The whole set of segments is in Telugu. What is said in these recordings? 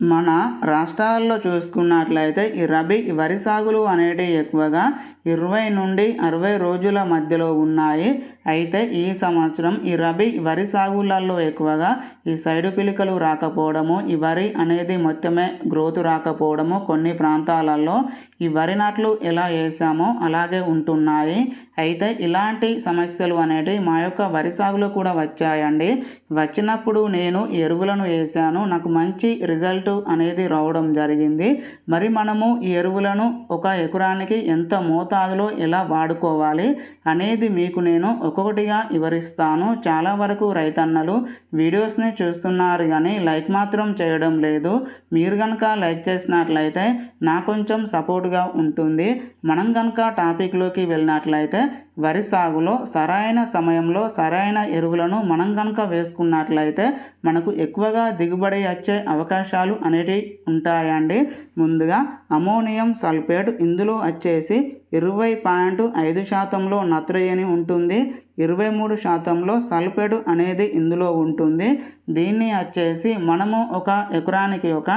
మన రాష్ట్రాల్లో చూసుకున్నట్లయితే ఈ రబీ వరి సాగులు అనేటివి ఎక్కువగా ఇరవై నుండి అరవై రోజుల మధ్యలో ఉన్నాయి. అయితే ఈ సంవత్సరం ఈ రబీ వరి సాగులలో ఎక్కువగా ఈ సైడు పిలికలు రాకపోవడము ఈ వరి అనేది మొత్తమే గ్రోత్ రాకపోవడము కొన్ని ప్రాంతాలలో ఈ వరి నాట్లు ఎలా వేసామో అలాగే ఉంటున్నాయి. అయితే ఇలాంటి సమస్యలు అనేటివి మా యొక్క వరి సాగులో కూడా వచ్చాయండి. వచ్చినప్పుడు నేను ఎరువులను వేసాను. నాకు మంచి రిజల్ట్ అనేది రావడం జరిగింది. మరి మనము ఈ ఎరువులను ఒక ఎకరానికి ఎంత మోతాదులో ఎలా వాడుకోవాలి అనేది మీకు నేను ఒక్కొక్కటిగా వివరిస్తాను. చాలా వరకు రైతన్నలు వీడియోస్ని చూస్తున్నారు కానీ లైక్ మాత్రం చేయడం లేదు. మీరు కనుక లైక్ చేసినట్లయితే నాకు కొంచెం సపోర్ట్గా ఉంటుంది. మనం కనుక టాపిక్లోకి వెళ్ళినట్లయితే వరి సాగులో సరైన సమయంలో సరైన ఎరువులను మనం కనుక వేసుకున్నట్లయితే మనకు ఎక్కువగా దిగుబడి వచ్చే అవకాశాలు అనేటివి ఉంటాయండి. ముందుగా అమోనియం సల్ఫేట్ ఇందులో వచ్చేసి ఇరవై పాయింట్ ఐదు శాతంలో నత్రజని ఉంటుంది. ఇరవై మూడు శాతంలో సల్ఫేట్ అనేది ఇందులో ఉంటుంది. దీన్ని వచ్చేసి మనము ఒక ఎకరానికి ఒక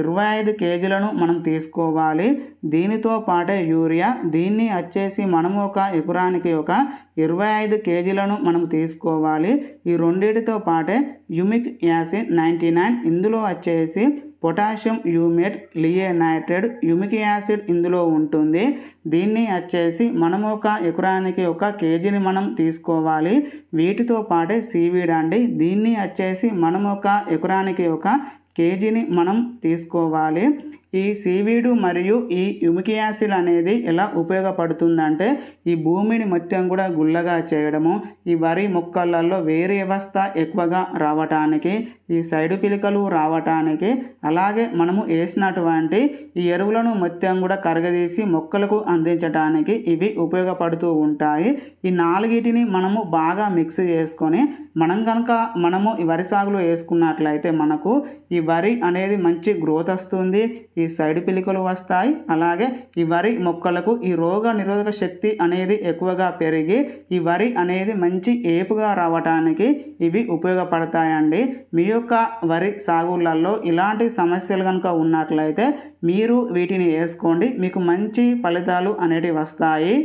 ఇరవై ఐదు కేజీలను మనం తీసుకోవాలి. దీనితో పాటే యూరియా. దీన్ని వచ్చేసి మనము ఒక ఎకరానికి ఒక ఇరవై ఐదు కేజీలను మనం తీసుకోవాలి. ఈ రెండింటితో పాటే యుమిక్ యాసిడ్ నైంటీ నైన్ ఇందులో వచ్చేసి పొటాషియం యూమేట్ లియనైట్రేట్ యుమిక్ యాసిడ్ ఇందులో ఉంటుంది. దీన్ని వచ్చేసి మనం ఒక ఎకరానికి ఒక కేజీని మనం తీసుకోవాలి. వీటితో పాటే సీవీడ్ అండి. దీన్ని వచ్చేసి మనం ఒక ఎకరానికి ఒక కేజీని మనం తీసుకోవాలి. ఈ సీవీడు మరియు ఈ యుమికియాసిడ్ అనేది ఎలా ఉపయోగపడుతుందంటే ఈ భూమిని మొత్తం కూడా గుల్లగా చేయడము ఈ వరి మొక్కలలో వేరే వ్యవస్థ ఎక్కువగా రావటానికి ఈ సైడు పిలికలు రావటానికి అలాగే మనము వేసినటువంటి ఈ ఎరువులను మొత్తం కూడా కరగదీసి మొక్కలకు అందించడానికి ఇవి ఉపయోగపడుతూ ఉంటాయి. ఈ నాలుగిటిని మనము బాగా మిక్స్ చేసుకొని మనం కనుక మనము ఈ వరి సాగులో వేసుకున్నట్లయితే మనకు ఈ వరి అనేది మంచి గ్రోత్ వస్తుంది. ఈ సైడ్ పిలికలు వస్తాయి. అలాగే ఈ వరి మొక్కలకు ఈ రోగ నిరోధక శక్తి అనేది ఎక్కువగా పెరిగి ఈ వరి అనేది మంచి ఏపుగా రావటానికి ఇవి ఉపయోగపడతాయండి. మీ యొక్క వరి సాగులలో ఇలాంటి సమస్యలు కనుక ఉన్నట్లయితే మీరు వీటిని వేసుకోండి. మీకు మంచి ఫలితాలు అనేటివి వస్తాయి.